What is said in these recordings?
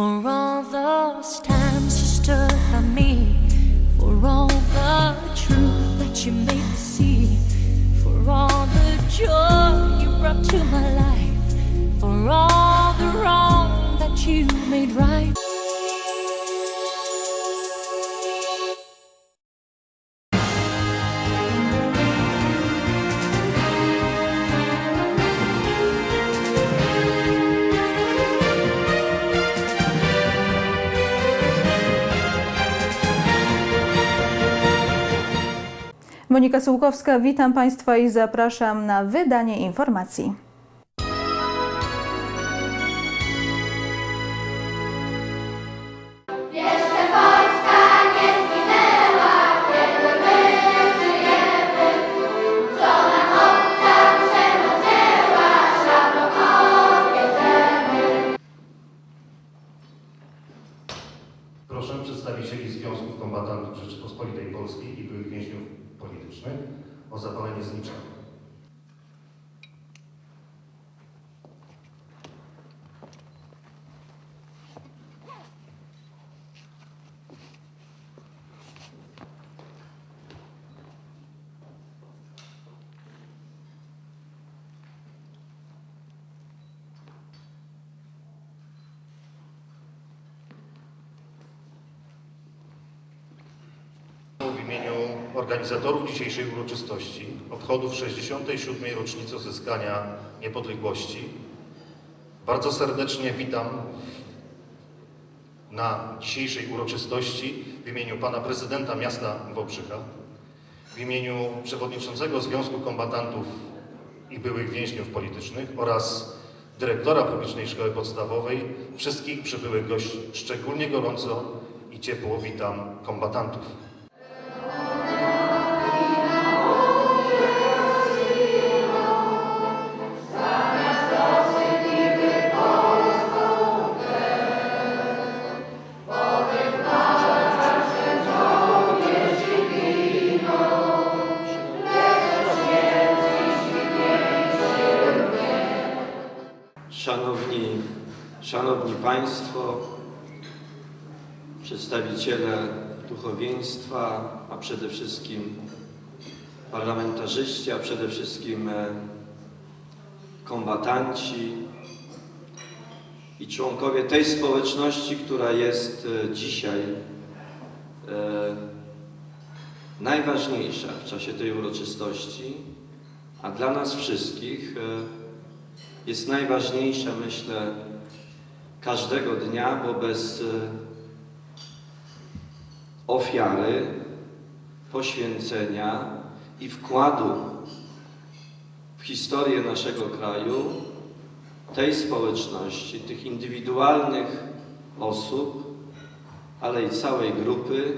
For all those times you stood by me, for all the truth that you made me see, for all the joy you brought to my life, for all the wrong that you made right. Monika Sułkowska, witam Państwa i zapraszam na wydanie informacji. Organizatorów dzisiejszej uroczystości, obchodów 67. rocznicy odzyskania niepodległości, bardzo serdecznie witam na dzisiejszej uroczystości w imieniu pana prezydenta miasta Wałbrzycha, w imieniu przewodniczącego Związku Kombatantów i byłych więźniów politycznych oraz dyrektora Publicznej Szkoły Podstawowej, wszystkich przybyłych gości. Szczególnie gorąco i ciepło witam kombatantów. Szanowni, Szanowni Państwo, przedstawiciele duchowieństwa, a przede wszystkim parlamentarzyści, a przede wszystkim e, kombatanci i członkowie tej społeczności, która jest e, dzisiaj e, najważniejsza w czasie tej uroczystości, a dla nas wszystkich jest najważniejsza, myślę, każdego dnia, bo bez e, ofiary, poświęcenia i wkładu w historię naszego kraju, tej społeczności, tych indywidualnych osób, ale i całej grupy,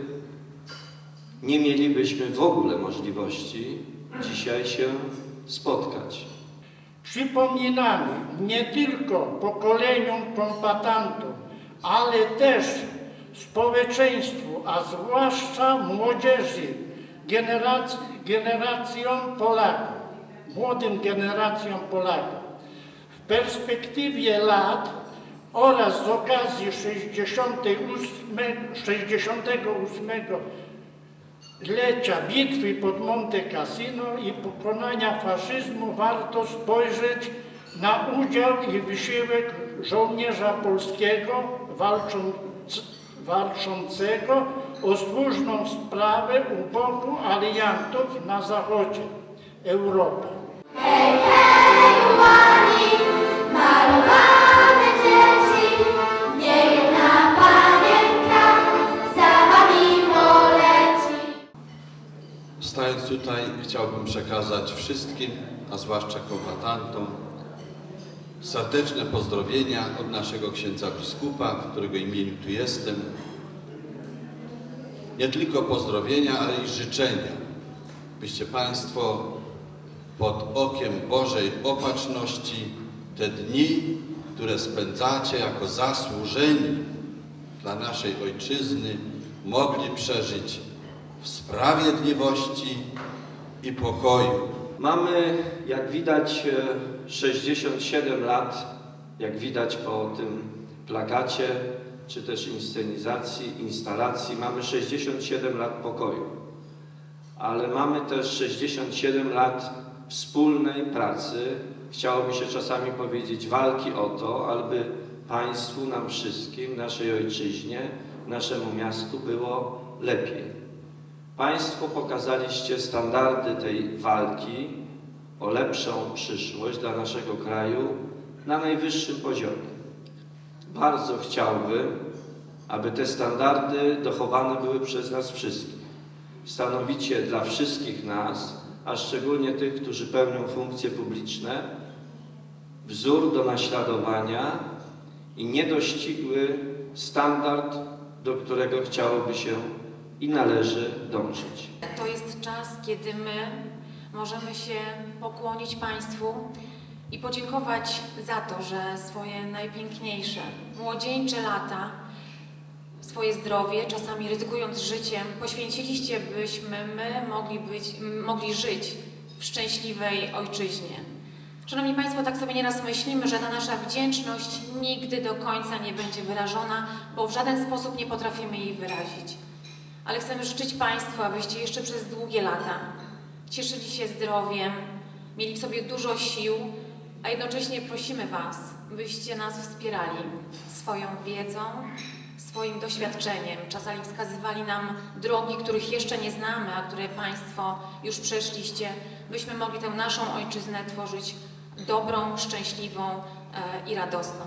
nie mielibyśmy w ogóle możliwości dzisiaj się spotkać. Przypominamy nie tylko pokoleniom kombatantów, ale też społeczeństwu, a zwłaszcza młodzieży, generac generacjom Polaków, młodym generacjom Polaków. W perspektywie lat oraz z okazji 68, 68 lecia bitwy pod Monte Cassino i pokonania faszyzmu warto spojrzeć na udział i wysiłek żołnierza polskiego walcząc, walczącego o słuszną sprawę u boku aliantów na zachodzie Europy. Tutaj, chciałbym przekazać wszystkim, a zwłaszcza kombatantom, serdeczne pozdrowienia od naszego księdza biskupa, w którego imieniu tu jestem. Nie tylko pozdrowienia, ale i życzenia, byście Państwo pod okiem Bożej opatrzności te dni, które spędzacie jako zasłużeni dla naszej Ojczyzny, mogli przeżyć w sprawiedliwości i pokoju. Mamy, jak widać, e, 67 lat, jak widać po tym plakacie, czy też inscenizacji, instalacji. Mamy 67 lat pokoju, ale mamy też 67 lat wspólnej pracy. Chciałoby się czasami powiedzieć walki o to, aby państwu, nam wszystkim, naszej ojczyźnie, naszemu miastu było lepiej. Państwo pokazaliście standardy tej walki o lepszą przyszłość dla naszego kraju na najwyższym poziomie. Bardzo chciałbym, aby te standardy dochowane były przez nas wszystkich. Stanowicie dla wszystkich nas, a szczególnie tych, którzy pełnią funkcje publiczne, wzór do naśladowania i niedościgły standard, do którego chciałoby się i należy dążyć. To jest czas, kiedy my możemy się pokłonić Państwu i podziękować za to, że swoje najpiękniejsze, młodzieńcze lata, swoje zdrowie, czasami ryzykując życiem, poświęciliście, byśmy my mogli, być, mogli żyć w szczęśliwej ojczyźnie. Szanowni Państwo, tak sobie nieraz myślimy, że ta nasza wdzięczność nigdy do końca nie będzie wyrażona, bo w żaden sposób nie potrafimy jej wyrazić. Ale chcemy życzyć Państwu, abyście jeszcze przez długie lata cieszyli się zdrowiem, mieli w sobie dużo sił, a jednocześnie prosimy Was, byście nas wspierali swoją wiedzą, swoim doświadczeniem. Czasami wskazywali nam drogi, których jeszcze nie znamy, a które Państwo już przeszliście, byśmy mogli tę naszą ojczyznę tworzyć dobrą, szczęśliwą e, i radosną.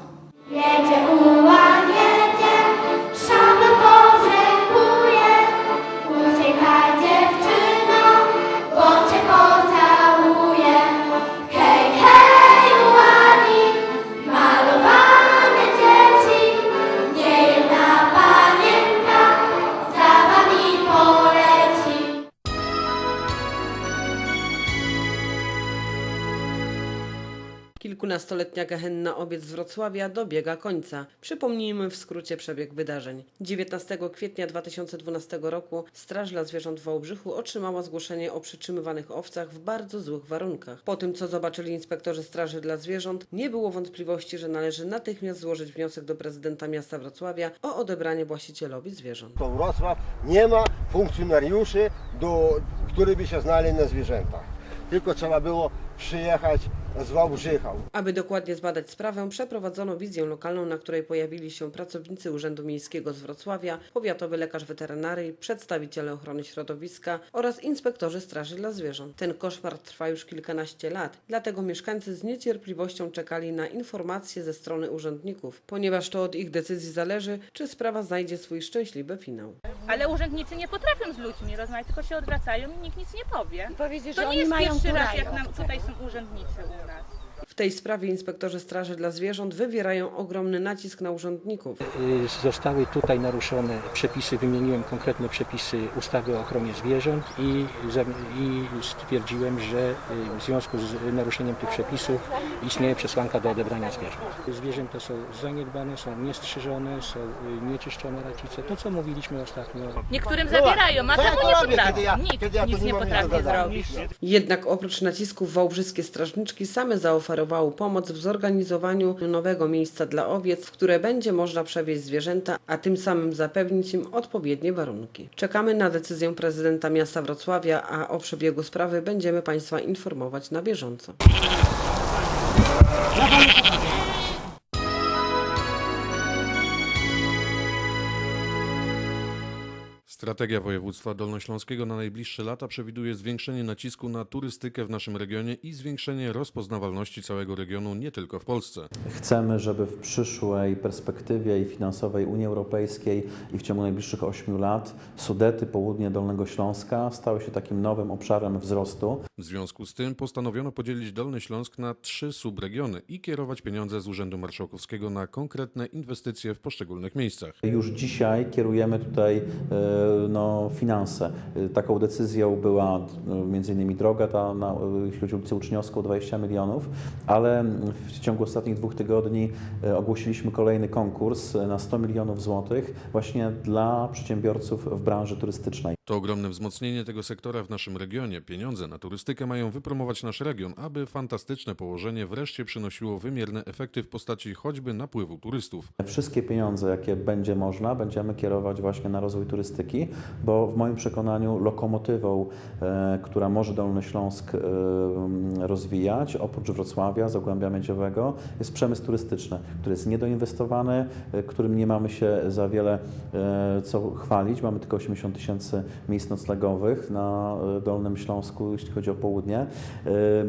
Kilkunastoletnia gehenna obiec z Wrocławia dobiega końca. Przypomnijmy w skrócie przebieg wydarzeń. 19 kwietnia 2012 roku Straż dla Zwierząt w Wałbrzychu otrzymała zgłoszenie o przytrzymywanych owcach w bardzo złych warunkach. Po tym, co zobaczyli inspektorzy Straży dla Zwierząt, nie było wątpliwości, że należy natychmiast złożyć wniosek do prezydenta miasta Wrocławia o odebranie właścicielowi zwierząt. to Wrocław nie ma funkcjonariuszy, do, którzy by się znali na zwierzętach. Tylko trzeba było przyjechać z Wałbrzycha. Aby dokładnie zbadać sprawę, przeprowadzono wizję lokalną, na której pojawili się pracownicy Urzędu Miejskiego z Wrocławia, powiatowy lekarz weterynarii, przedstawiciele ochrony środowiska oraz inspektorzy Straży dla Zwierząt. Ten koszmar trwa już kilkanaście lat, dlatego mieszkańcy z niecierpliwością czekali na informacje ze strony urzędników, ponieważ to od ich decyzji zależy, czy sprawa znajdzie swój szczęśliwy finał. Ale urzędnicy nie potrafią z ludźmi rozmawiać, tylko się odwracają i nikt nic nie powie. Powiedzieć, To że nie oni jest mają pierwszy raz, jak nam tutaj są urzędnicy u nas. W tej sprawie inspektorzy Straży dla Zwierząt wywierają ogromny nacisk na urzędników. Y, Zostały tutaj naruszone przepisy, wymieniłem konkretne przepisy ustawy o ochronie zwierząt i, i stwierdziłem, że y, w związku z naruszeniem tych przepisów istnieje przesłanka do odebrania zwierząt. Zwierzęta są zaniedbane, są niestrzyżone, są y, nieczyszczone racice. To, co mówiliśmy ostatnio. Niektórym zabierają, a temu nie ja- Nikt nic nie potrafi zrobić. Jednak oprócz nacisków wałbrzyski strażniczki same zaoferowały pomoc w zorganizowaniu nowego miejsca dla owiec, w które będzie można przewieźć zwierzęta, a tym samym zapewnić im odpowiednie warunki. Czekamy na decyzję prezydenta miasta Wrocławia, a o przebiegu sprawy będziemy Państwa informować na bieżąco. Strategia województwa dolnośląskiego na najbliższe lata przewiduje zwiększenie nacisku na turystykę w naszym regionie i zwiększenie rozpoznawalności całego regionu nie tylko w Polsce. Chcemy, żeby w przyszłej perspektywie i finansowej Unii Europejskiej i w ciągu najbliższych 8 lat Sudety, południe Dolnego Śląska stały się takim nowym obszarem wzrostu. W związku z tym postanowiono podzielić Dolny Śląsk na trzy subregiony i kierować pieniądze z Urzędu Marszałkowskiego na konkretne inwestycje w poszczególnych miejscach. Już dzisiaj kierujemy tutaj e, no, finanse. Taką decyzją była e, między innymi droga ta, na, jeśli chodzi o ulicę Uczniowską, 20 milionów, ale w ciągu ostatnich dwóch tygodni e, ogłosiliśmy kolejny konkurs e, na 100 milionów złotych właśnie dla przedsiębiorców w branży turystycznej. To ogromne wzmocnienie tego sektora w naszym regionie. Pieniądze na turystykę mają wypromować nasz region, aby fantastyczne położenie wreszcie przynosiło wymierne efekty w postaci choćby napływu turystów. Wszystkie pieniądze, jakie będzie można, będziemy kierować właśnie na rozwój turystyki, bo w moim przekonaniu lokomotywą, e, która może Dolny Śląsk e, rozwijać, oprócz Wrocławia, Zagłębia Miedziowego, jest przemysł turystyczny, który jest niedoinwestowany, e, którym nie mamy się za wiele co chwalić. Mamy tylko 80 tysięcy miejsc noclegowych na Dolnym Śląsku, jeśli chodzi o południe.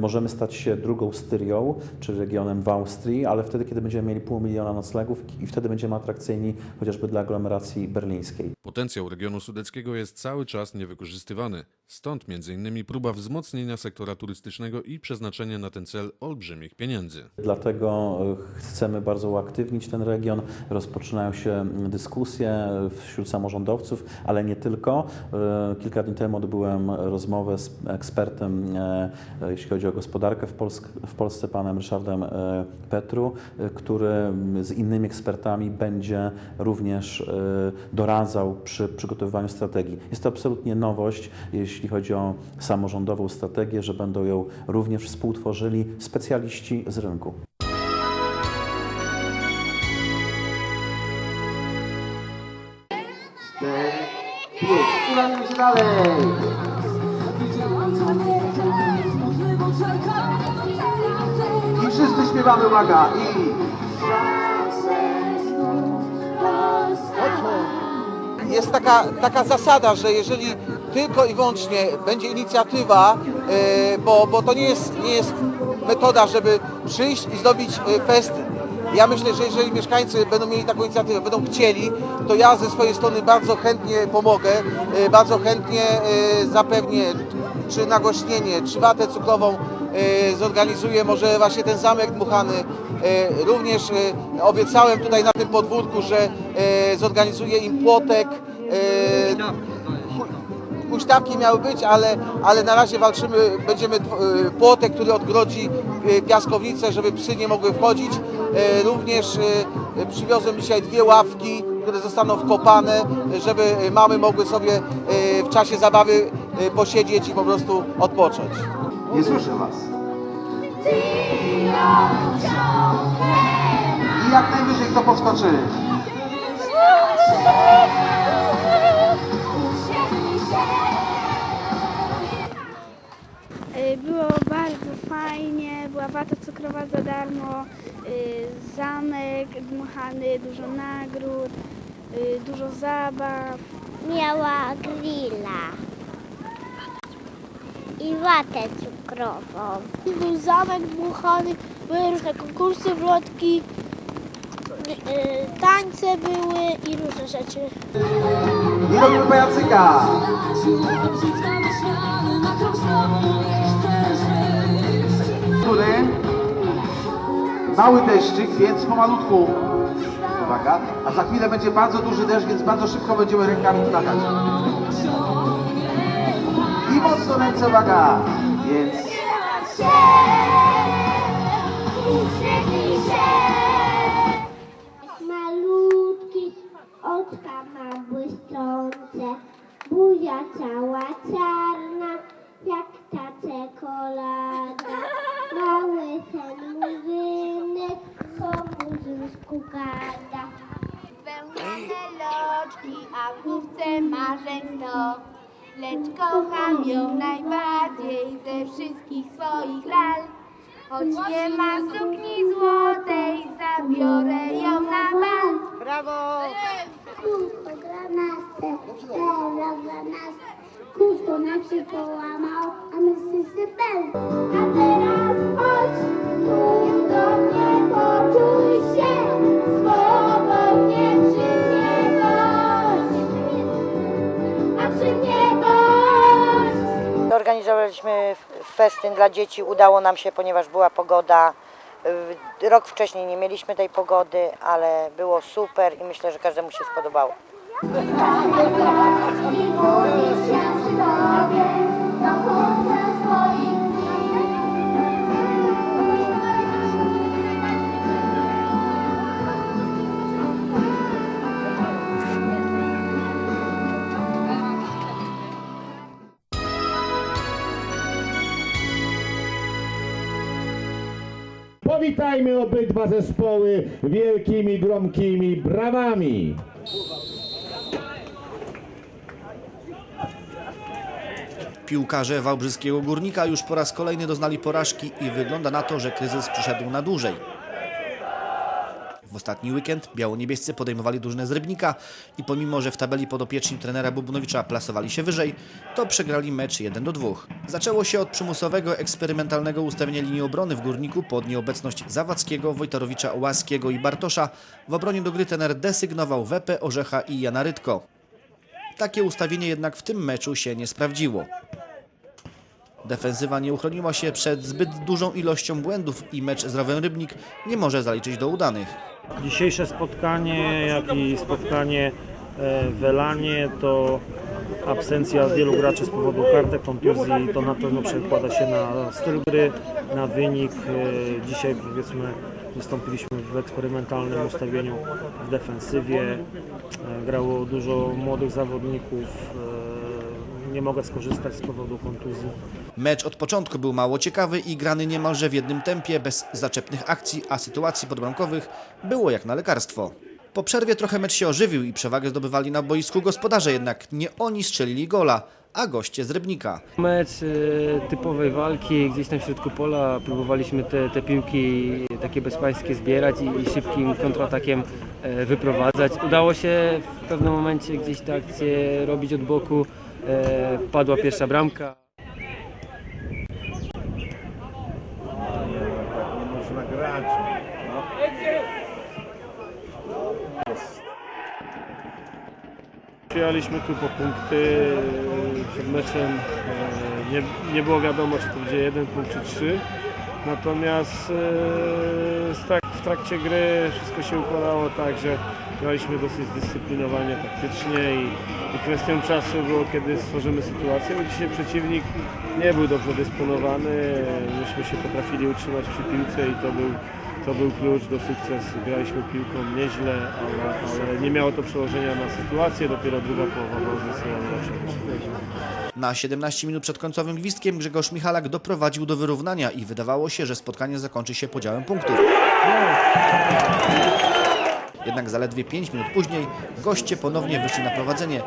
Możemy stać się drugą Styrią, czy regionem w Austrii, ale wtedy, kiedy będziemy mieli pół miliona noclegów i wtedy będziemy atrakcyjni chociażby dla aglomeracji berlińskiej. Potencjał regionu sudeckiego jest cały czas niewykorzystywany. Stąd innymi próba wzmocnienia sektora turystycznego i przeznaczenie na ten cel olbrzymich pieniędzy. Dlatego e, chcemy bardzo uaktywnić ten region. Rozpoczynają się dyskusje wśród samorządowców, ale nie tylko. E, Kilka dni temu odbyłem rozmowę z ekspertem, e, jeśli chodzi o gospodarkę w, w Polsce, panem Ryszardem Petru, który z innymi ekspertami będzie również doradzał przy przygotowywaniu strategii. Jest to absolutnie nowość, jeśli chodzi o samorządową strategię, że będą ją również współtworzyli specjaliści z rynku. Ulanimy się dalej! I wszyscy śpiewamy, uwaga! I... jest taka, taka zasada, że jeżeli tylko i wyłącznie będzie inicjatywa, e, bo, bo to nie jest, nie jest metoda, żeby przyjść i zrobić e, festyn. Ja myślę, że jeżeli mieszkańcy będą mieli taką inicjatywę, będą chcieli, to ja ze swojej strony bardzo chętnie pomogę, e, bardzo chętnie zapewnię czy nagłośnienie, czy watę cukrową zorganizuję, może właśnie ten zamek dmuchany. Również obiecałem tutaj na tym podwórku, że zorganizuję im płotek. E, Huśtawki miały być, ale, ale na razie walczymy, będziemy e, płotek, który odgrodzi e, piaskownicę, żeby psy nie mogły wchodzić. Również przywiozłem dzisiaj dwie ławki, które zostaną wkopane, żeby mamy mogły sobie w czasie zabawy posiedzieć i po prostu odpocząć. Nie słyszę was. I jak najwyżej kto podskoczy. Fajnie, była wata cukrowa za darmo, y, zamek dmuchany, dużo nagród, y, dużo zabaw. Miała grilla i watę cukrową. Był zamek dmuchany, były różne konkursy, wrotki, y, tańce były i różne rzeczy. Robimy pajacyka. Który? Mały deszczyk, więc pomalutku. Uwaga. A za chwilę będzie bardzo duży deszcz, więc bardzo szybko będziemy rękami machać. I mocno ręce, uwaga. Więc Malutki, oczka ma błyszczące, buzia cała czarna, jak ta czekolada. Gada. Wężone loczki, a w główce marzeń sto. Lecz kocham ją najbardziej ze wszystkich swoich lal. Choć nie ma sukni złotej, zabiorę ją na bal. Brawo! Kółko granaste, teraz granaste. Kółko nam się połamał, a my wszyscy pel. A teraz festyn dla dzieci, udało nam się, ponieważ była pogoda. Y, Rok wcześniej nie mieliśmy tej pogody, ale było super i myślę, że każdemu się spodobało. Mówisz się przy tobie Powitajmy obydwa zespoły wielkimi, gromkimi brawami. Piłkarze Wałbrzyskiego Górnika już po raz kolejny doznali porażki i wygląda na to, że kryzys przyszedł na dłużej. W ostatni weekend biało-niebiescy podejmowali drużynę z Rybnika i pomimo, że w tabeli podopieczni trenera Bubnowicza plasowali się wyżej, to przegrali mecz 1 do 2. Zaczęło się od przymusowego, eksperymentalnego ustawienia linii obrony w Górniku pod nieobecność Zawadzkiego, Wojtarowicza, Łaskiego i Bartosza. W obronie do gry trener desygnował Wepę, Orzecha i Jana Rydko. Takie ustawienie jednak w tym meczu się nie sprawdziło. Defensywa nie uchroniła się przed zbyt dużą ilością błędów i mecz z Rowem Rybnik nie może zaliczyć do udanych. Dzisiejsze spotkanie, jak i spotkanie e, w Elanie to absencja wielu graczy z powodu kartek, kontuzji. To na pewno przekłada się na styl gry, na wynik. E, Dzisiaj powiedzmy wystąpiliśmy w eksperymentalnym ustawieniu w defensywie. E, Grało dużo młodych zawodników. Nie mogę skorzystać z powodu kontuzji. Mecz od początku był mało ciekawy i grany niemalże w jednym tempie, bez zaczepnych akcji, a sytuacji podbramkowych było jak na lekarstwo. Po przerwie trochę mecz się ożywił i przewagę zdobywali na boisku gospodarze, jednak nie oni strzelili gola, a goście z Rybnika. Mecz e, typowej walki, gdzieś tam w środku pola próbowaliśmy te, te piłki takie bezpańskie zbierać i, i szybkim kontratakiem e, wyprowadzać. Udało się w pewnym momencie gdzieś te akcje robić od boku, padła pierwsza bramka. Przyjechaliśmy tu po punkty. Przed meczem e, nie, nie było wiadomo, czy to będzie jeden punkt, czy trzy. Natomiast e, w trakcie gry wszystko się układało tak, że graliśmy dosyć zdyscyplinowanie taktycznie i, i kwestią czasu było, kiedy stworzymy sytuację, bo dzisiaj przeciwnik nie był dobrze dysponowany. Myśmy się potrafili utrzymać przy piłce i to był, to był klucz do sukcesu. Graliśmy piłką nieźle, ale, ale nie miało to przełożenia na sytuację. Dopiero druga połowa była zdecydowanie lepsza. Na 17 minut przed końcowym gwizdkiem Grzegorz Michalak doprowadził do wyrównania i wydawało się, że spotkanie zakończy się podziałem punktów. Jednak zaledwie 5 minut później goście ponownie wyszli na prowadzenie.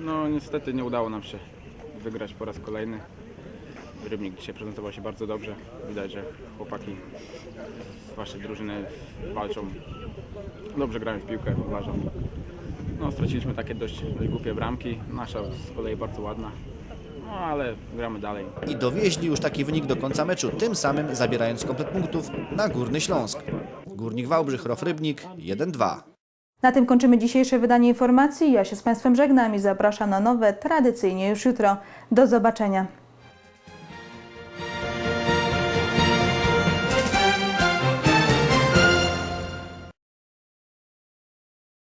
No niestety nie udało nam się wygrać po raz kolejny. Rybnik dzisiaj prezentował się bardzo dobrze. Widać, że chłopaki z waszej drużyny walczą. Dobrze grają w piłkę, uważam. No, straciliśmy takie dość, głupie bramki. Nasza z kolei bardzo ładna. No ale gramy dalej. I dowieźli już taki wynik do końca meczu, tym samym zabierając komplet punktów na Górny Śląsk. Górnik Wałbrzych, Rof Rybnik 1-2. Na tym kończymy dzisiejsze wydanie informacji. Ja się z Państwem żegnam i zapraszam na nowe, tradycyjnie już jutro. Do zobaczenia.